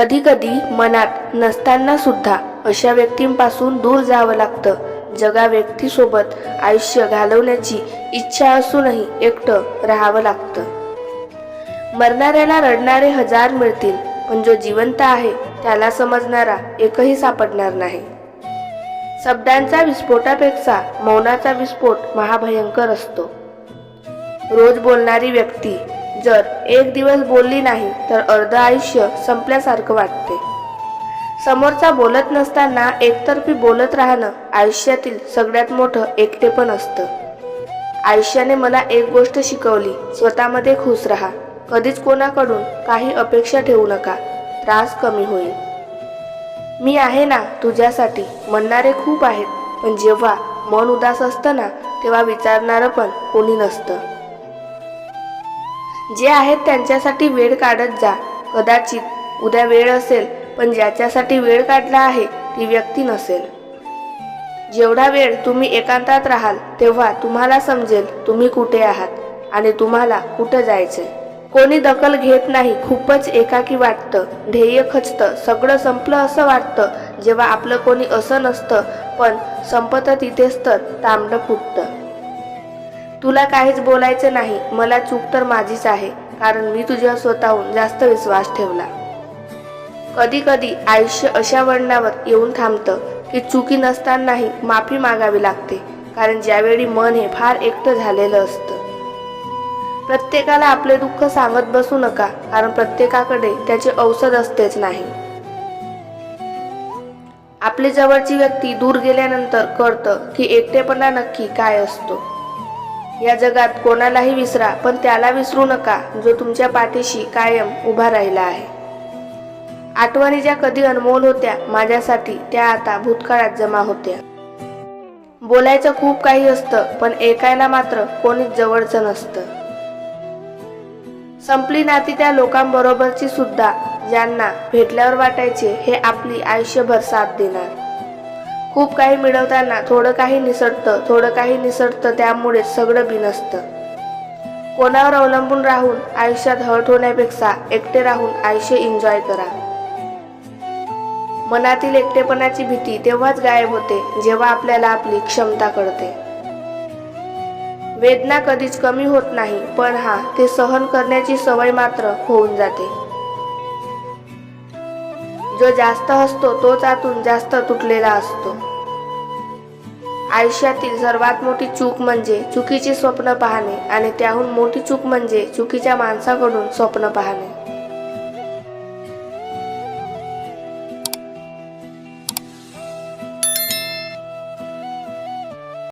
कधीकधी मनात नसताना सुद्धा अशा व्यक्तींपासून दूर जावं लागतं. जगा व्यक्तीसोबत आयुष्य घालवण्याची इच्छा असूनही एकटं राहावं लागतं. मरणाऱ्याला रडणारे हजार मिळतील पण जो जिवंत आहे त्याला समजणारा एकही सापडणार नाही. शब्दांचा विस्फोटापेक्षा मौनाचा विस्फोट महाभयंकर असतो. रोज बोलणारी व्यक्ती जर एक दिवस बोलली नाही तर अर्ध आयुष्य संपल्यासारखं वाटते. समोरचा बोलत नसताना एकतर्फी बोलत राहणं आयुष्यातील सगळ्यात मोठं एकटेपण असतं. आयुष्याने मला एक गोष्ट शिकवली स्वतःमध्ये खुश राहा. कधीच कोणाकडून काही अपेक्षा ठेवू नका त्रास कमी होईल. मी आहे ना तुझ्यासाठी म्हणणारे खूप आहेत पण जेव्हा मन उदास असतं ना तेव्हा विचारणारं पण कोणी नसतं. जे आहेत त्यांच्यासाठी वेळ काढत जा. कदाचित उद्या वेळ असेल पण ज्याच्यासाठी वेळ काढला आहे ती व्यक्ती नसेल. जेवढा वेळ तुम्ही एकांतात राहाल तेव्हा तुम्हाला समजेल तुम्ही कुठे आहात आणि तुम्हाला कुठं जायचंय. कोणी दखल घेत नाही खूपच एकाकी वाटतं ध्येय खचतं सगळं संपलं असं वाटतं जेव्हा आपलं कोणी असं नसतं पण संपतं तिथेच तर तांबडं फुटतं. तुला काहीच बोलायचं नाही. मला चूक तर माझीच आहे कारण मी तुझ्या स्वतःहून जास्त विश्वास ठेवला. कधी कधी आयुष्य अशा वळणावर येऊन थांबतं की चुकी नसतानाही माफी मागावी लागते कारण ज्यावेळी मन हे फार एकटं झालेलं असतं. प्रत्येकाला आपले दुःख सांगत बसू नका कारण प्रत्येकाकडे त्याचे औषध असतेच नाही. आपली जवळची व्यक्ती दूर गेल्यानंतर कळतं की एकटेपणा नक्की काय असतो. या जगात कोणालाही विसरा पण त्याला विसरू नका जो तुमच्या पाठीशी कायम उभा राहिला आहे. आठवणी ज्या कधी अनमोल होत्या माझ्यासाठी त्या आता भूतकाळात जमा होत्या. बोलायचं खूप काही असतं पण ऐकायला मात्र कोणीच जवळचं नसतं. संपली नाती त्या लोकांबरोबरची सुद्धा ज्यांना भेटल्यावर वाटायचे हे आपली आयुष्यभर साथ देणार. खूप काही मिळवताना थोडं काही निसटतं थोडं काही निसटतं त्यामुळे सगळं बिनसतं. कोणावर अवलंबून राहून आयुष्यात हर्ट होण्यापेक्षा एकटे राहून आयुष्य एन्जॉय करा. मनातील एकटेपणाची भीती तेव्हाच गायब होते जेव्हा आपल्याला आपली क्षमता कळते. वेदना कधीच कमी होत नाही पण हा ते सहन करण्याची सवय मात्र होऊन जाते. जो जास्त हसतो तोच आतून जास्त तुटलेला असतो. आयुष्यातील सर्वात मोठी चूक म्हणजे चुकीची स्वप्न पाहणे आणि त्याहून मोठी चूक म्हणजे चुकीच्या माणसाकडून स्वप्न पाहणे.